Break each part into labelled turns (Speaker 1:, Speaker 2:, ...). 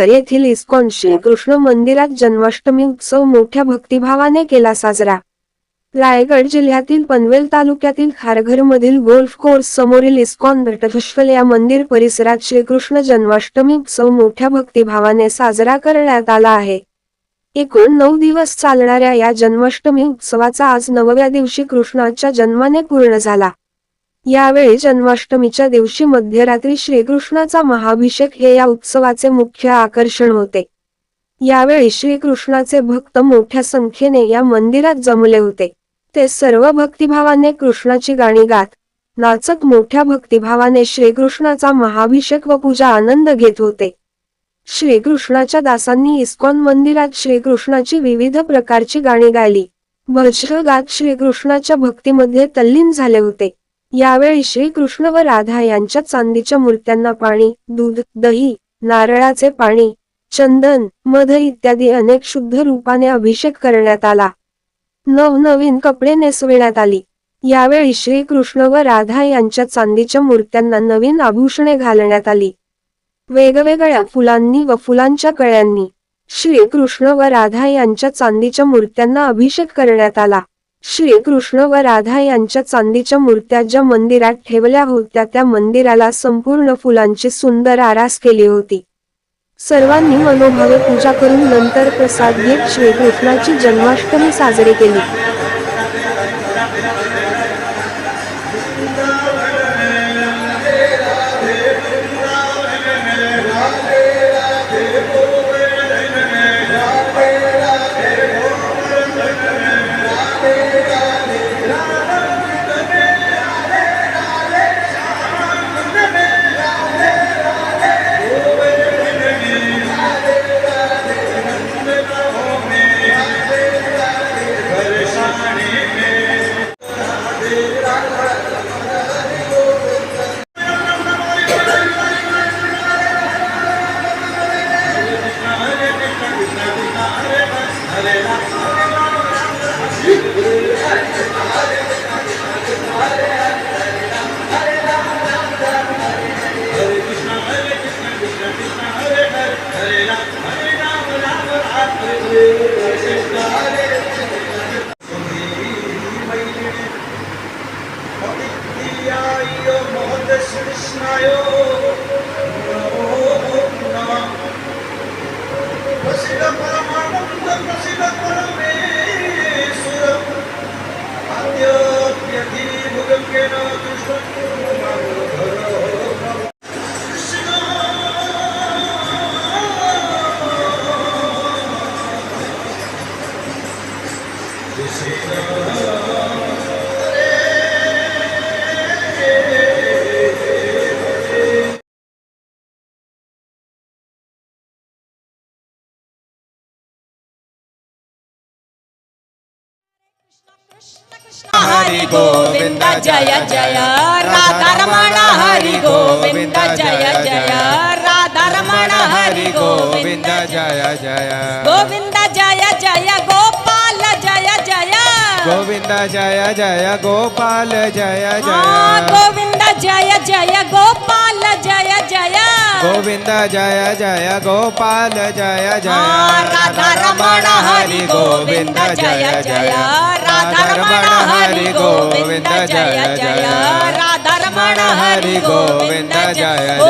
Speaker 1: नगर येथील इस्कॉन श्री कृष्ण मंदिरात जन्माष्टमी उत्सव मोठ्या भक्तिभावाने केला साजरा. रायगड जिल्ह्यातील पनवेल तालुक्यातील खारघर मधील गोल्फ कोर्स समोरील इस्कॉन भेटपुष्कल या मंदिर परिसरात श्रीकृष्ण जन्माष्टमी उत्सव मोठ्या भक्तिभावाने साजरा करण्यात आला आहे. एकूण नऊ दिवस चालणाऱ्या या जन्माष्टमी उत्सवाचा आज नवव्या दिवशी कृष्णाच्या जन्माने पूर्ण झाला. यावेळी जन्माष्टमीच्या दिवशी मध्यरात्री श्रीकृष्णाचा महाभिषेक हे या उत्सवाचे मुख्य आकर्षण होते. यावेळी श्रीकृष्णाचे भक्त मोठ्या संख्येने या मंदिरात जमले होते. ते सर्व भक्तिभावाने कृष्णाची गाणी गात नाचत मोठ्या भक्तिभावाने श्रीकृष्णाचा महाभिषेक व पूजा आनंद घेत होते. श्रीकृष्णाच्या दासांनी इस्कॉन मंदिरात श्रीकृष्णाची विविध प्रकारची गाणी गायली. भजन गात श्रीकृष्णाच्या भक्तीमध्ये तल्लीन झाले होते. यावेळी श्रीकृष्ण व राधा यांच्या चांदीच्या मूर्त्यांना पाणी दूध दही नारळाचे पाणी चंदन मध इत्यादी अनेक शुद्ध रूपाने अभिषेक करण्यात आला. नवनवीन कपडे नेसविण्यात आली. यावेळी श्रीकृष्ण व राधा यांच्या चांदीच्या मूर्त्यांना नवीन आभूषणे घालण्यात आली. वेगवेगळ्या फुलांनी व फुलांच्या कळ्यांनी श्रीकृष्ण व राधा यांच्या चांदीच्या मूर्त्यांना अभिषेक करण्यात आला. श्रीकृष्ण व राधा यांच्या चांदीच्या मूर्त्या ज्या मंदिरात ठेवल्या होत्या त्या मंदिराला संपूर्ण फुलांची सुंदर आरास केली होती. सर्वांनी मनोभावे पूजा करून नंतर प्रसाद घेत श्रीकृष्णाची जन्माष्टमी साजरी केली.
Speaker 2: Thank you. भुगंगेन
Speaker 3: हरि गोविंद जय जय राधा रमण हरि गोविंद जय जय राधा रमण हरि गोविंद
Speaker 4: जय जय
Speaker 3: गोविंद जय जय गोपाल जय जय।
Speaker 4: गोविंद जय जय गोपाल जय जय।
Speaker 3: गोविंद जय जय गोपाल जय जय।
Speaker 4: गोविंद जय जय गोपाल जय
Speaker 3: हाँ,
Speaker 4: जय
Speaker 3: राधा रमण हरि गोविंद जय जय राधा रमण हरि गोविंद जय जय राधा रमण हरि गोविंद जय। ओ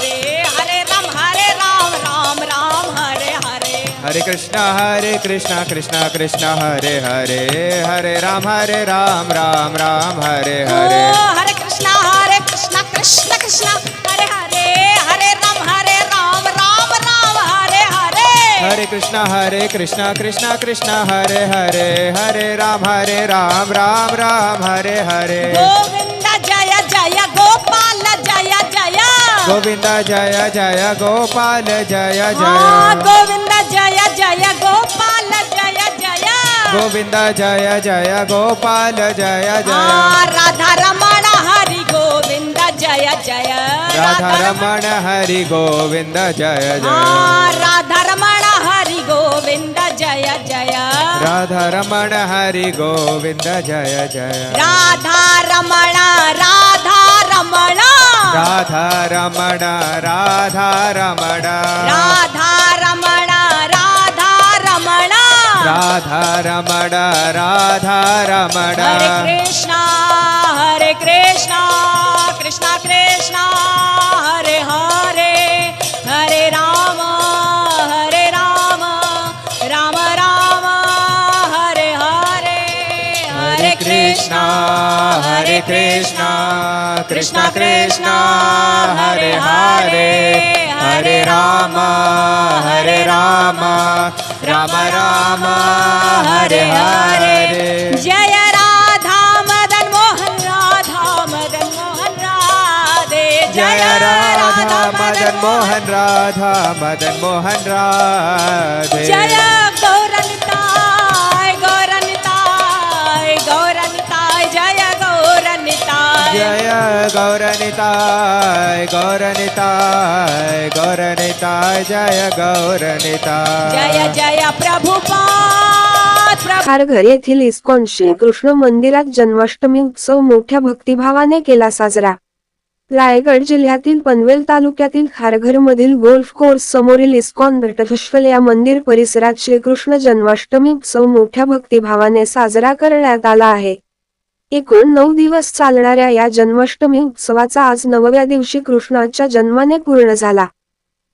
Speaker 4: हरे
Speaker 3: कृष्णा हरे कृष्णा कृष्णा कृष्णा हरे हरे हरे राम हरे राम राम राम हरे हरे।
Speaker 4: हरे कृष्णा हरे कृष्णा कृष्ण कृष्ण हरे हरे हरे राम हरे राम राम राम हरे हरे।
Speaker 3: हरे कृष्णा हरे कृष्णा कृष्णा कृष्णा हरे हरे हरे राम हरे राम राम राम हरे हरे। गोविंद जय जय गोपाल जय जय।
Speaker 4: गोविंद जय जय गोपाल जय जय।
Speaker 3: गोविंद
Speaker 4: गोविंद जय जय गोपाल जय जय।
Speaker 3: राधा रमण हरी गोविंद जय जय।
Speaker 4: राधा रमण हरि गोविंद जय जय।
Speaker 3: राधा रमण हरी गोविंद जय जय।
Speaker 4: राधा रमण हरि गोविंद जय जय।
Speaker 3: राधा रमण राधा रमण
Speaker 4: राधा रमण राधा रमण
Speaker 3: राधा राधा रमण
Speaker 4: राधा रमण।
Speaker 3: हरे कृष्णा हरे कृष्णा कृष्णा कृष्ण। కృష్ణ హరే కృష్ణ కృష్ణ కృష్ణ హరే హరే హరే
Speaker 4: రామ హరే రామ రామ రామ హరే హరే జయ రాధా మదన్ మోహన్ రాధా మదన్ మోహన్ రాధే జయ
Speaker 3: రాధా మదన్ మోహన్ రాధా మదన్ మోహన్ రాధే జయ
Speaker 4: जय
Speaker 3: गौरनिताय गौरनिताय गौरनिताय जय गौरनिताय
Speaker 4: जय जय
Speaker 3: प्रभुपाद प्रभु
Speaker 1: खारघर येथील इस्कॉन श्री कृष्ण मंदिरात जन्माष्टमी उत्सव मोठ्या भक्तिभावाने केला साजरा. रायगड जिल्ह्यातील पनवेल तालुक्यातील खारघर मधील गोल्फ कोर्स समोरील इस्कॉन भेटपुष्कल या मंदिर परिसरात श्रीकृष्ण जन्माष्टमी उत्सव मोठ्या भक्तिभावाने साजरा करण्यात आला आहे. एकूण नऊ दिवस चालणाऱ्या या जन्माष्टमी उत्सवाचा आज नवव्या दिवशी कृष्णाच्या जन्माने पूर्ण झाला.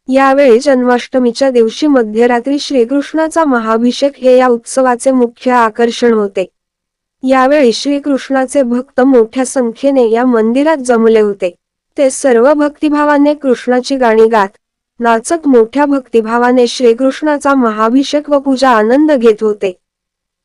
Speaker 1: यावेळी जन्माष्टमीच्या दिवशी मध्यरात्री श्रीकृष्णाचा महाभिषेक हे या उत्सवाचे मुख्य आकर्षण होते. यावेळी श्रीकृष्णाचे भक्त मोठ्या संख्येने या मंदिरात जमले होते. ते सर्व भक्तिभावाने कृष्णाची गाणी गात नाचत मोठ्या भक्तिभावाने श्रीकृष्णाचा महाभिषेक व पूजा आनंद घेत होते.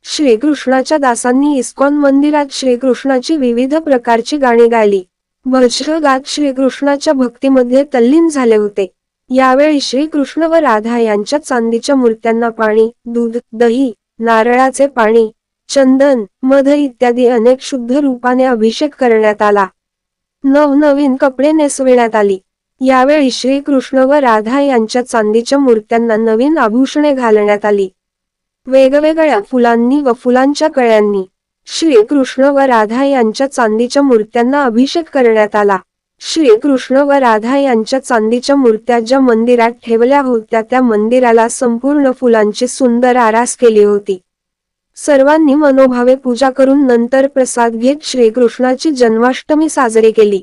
Speaker 1: श्रीकृष्णाच्या दासांनी इस्कॉन मंदिरात श्रीकृष्णाची विविध प्रकारची गाणी गायली. भजन गात श्रीकृष्णाच्या भक्तीमध्ये तल्लीन झाले होते. यावेळी श्रीकृष्ण व राधा यांच्या चांदीच्या मूर्त्यांना पाणी दूध दही नारळाचे पाणी चंदन मध इत्यादी अनेक शुद्ध रूपाने अभिषेक करण्यात आला. नवनवीन कपडे नेसविण्यात आली. यावेळी श्रीकृष्ण व राधा यांच्या चांदीच्या मूर्त्यांना नवीन आभूषणे घालण्यात आली. वेगवेगळ्या फुलांनी व फुलांच्या कळ्यांनी श्रीकृष्ण व राधा यांच्या चांदीच्या मूर्त्यांना अभिषेक करण्यात आला. श्रीकृष्ण व राधा यांच्या चांदीच्या मूर्त्या ज्या मंदिरात ठेवल्या होत्या त्या मंदिराला संपूर्ण फुलांची सुंदर आरास केली होती. सर्वांनी मनोभावे पूजा करून नंतर प्रसाद घेत श्रीकृष्णाची जन्माष्टमी साजरी केली.